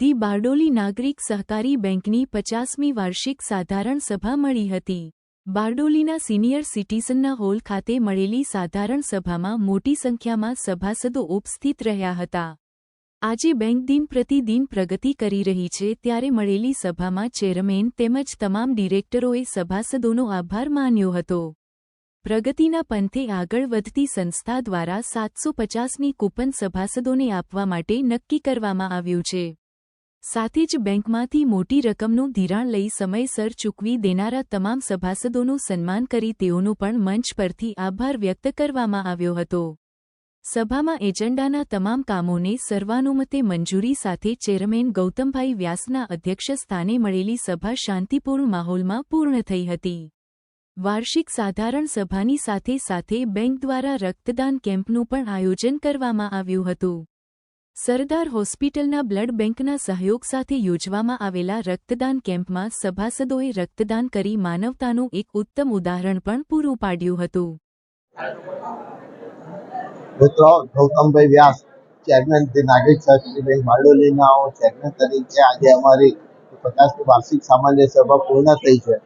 The Bardoli નાગરિક સહકારી બેંકની પચાસમી વાર્ષિક સાધારણ સભા મળી હતી. બારડોલીના સિનિયર સિટીઝનના હોલ ખાતે મળેલી સાધારણ સભામાં મોટી સંખ્યામાં સભાસદો ઉપસ્થિત રહ્યા હતા. આજે બેંક દિન પ્રતિદિન પ્રગતિ કરી રહી છે ત્યારે મળેલી સભામાં ચેરમેન તેમજ તમામ ડિરેક્ટરોએ સભાસદોનો આભાર માન્યો હતો. પ્રગતિના પંથે આગળ વધતી સંસ્થા દ્વારા સાતસો પચાસની કૂપન સભાસદોને આપવા માટે નક્કી કરવામાં આવ્યું છે. સાથે જ બેંકમાંથી મોટી રકમનું ધિરાણ લઈ સમયસર ચૂકવી દેનારા તમામ સભાસદોનું સન્માન કરી તેઓનો પણ મંચ પરથી આભાર વ્યક્ત કરવામાં આવ્યો હતો. સભામાં એજન્ડાના તમામ કામોને સર્વાનુમતે મંજૂરી સાથે ચેરમેન ગૌતમભાઈ વ્યાસના અધ્યક્ષસ્થાને મળેલી સભા શાંતિપૂર્ણ માહોલમાં પૂર્ણ થઈ હતી. વાર્ષિક સાધારણ સભાની સાથે સાથે બેંક દ્વારા રક્તદાન કેમ્પનું પણ આયોજન કરવામાં આવ્યું હતું. સરદાર હોસ્પિટલના બ્લડ બેંકના સહયોગ સાથે યોજવામાં આવેલા રક્તદાન કેમ્પમાં સભાસદોએ રક્તદાન કરી માનવતાનું એક ઉત્તમ ઉદાહરણ પણ પૂરું પાડ્યું હતું. મિત્રો, ગૌતમભાઈ વ્યાસ ચેરમેન નાગરિક સહકારી બેંક બારડોલીના ચેરમેન તરીકે આજે અમારી પચાસમી વાર્ષિક સામાન્ય સભા પૂર્ણ થઈ છે.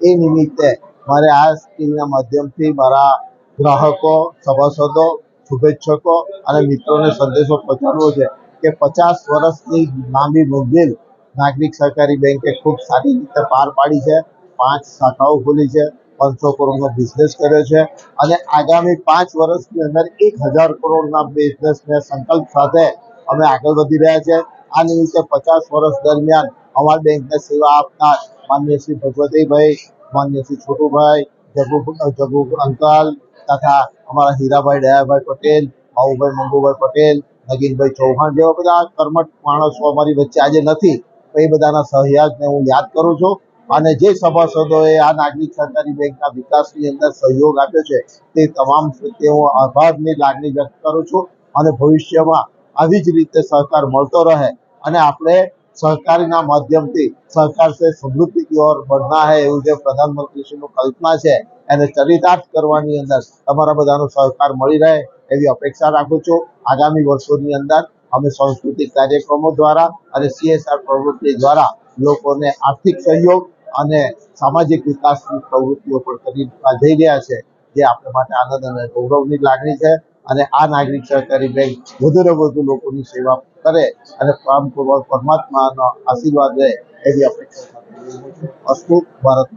એ નિમિત્તે મારે આ સ્કીમના માધ્યમથી મારા ગ્રાહકો, સભાસદો શુભેચ્છકો અને મિત્રોને સંદેશો પહોંચાડવો છે કે પચાસ વર્ષની લાંબી મંજિલ નાગરિક સહકારી બેંકે ખૂબ સારી રીતે પાર પાડી છે. પાંચ શાખાઓ ખોલી છે, પાંચસો કરોડનો બિઝનેસ કર્યો છે અને આગામી પાંચ વર્ષની અંદર એક હજાર કરોડના બિઝનેસને સંકલ્પ સાથે અમે આગળ વધી રહ્યા છે. આ નિમિત્તે પચાસ વર્ષ દરમિયાન અમારી બેંકને સેવા આપનાર માન્ય શ્રી ભગવતીભાઈ, માન્ય શ્રી છોટુભાઈ જગુ અંકલ તથા અમારા હીરાભાઈ દયાભાઈ પટેલ ભાઉભાઈ મંગુભાઈ પટેલ, નગીનભાઈ ચૌહાણ જેવા બધા કર્મઠ માણસો અમારી વચ્ચે આજે નથી. એ બધાના સહયોગને હું યાદ કરું છું. અને જે સભાસદોએ આ નાગરિક સહકારી બેંકના વિકાસની અંદર સહયોગ આપ્યો છે, તે તમામ પ્રત્યે હું આભારની લાગણી વ્યક્ત કરું છું. અને ભવિષ્યમાં આવી જ રીતે સહકાર મળતો રહે. અને આપણે સહકારીના માધ્યમથી સહકાર સે સમૃદ્ધિ કી ઓર બઢના હે એવું જે પ્રધાનમંત્રીશ્રીનું કલ્પના છે, એને ચરિતાર્થ કરવાની અંદર તમારા બધાનો સહકાર મળી રહે એવી અપેક્ષા રાખું છું. આગામી વર્ષોની અંદર અમે સાંસ્કૃતિક કાર્યક્રમો દ્વારા અને સીએસઆર પ્રવૃત્તિ દ્વારા લોકોને આર્થિક સહયોગ અને સામાજિક વિકાસની પ્રવૃત્તિઓ પણ કરી જઈ રહ્યા છે, જે આપણા માટે આનંદ અને ગૌરવની લાગણી છે. અને આ નાગરિક સહકારી બેંક વધુ ને વધુ લોકોની સેવા કરે અને પરમ પરમાત્માનો આશીર્વાદ રહે એવી અપેક્ષા અસ્તુ ભારત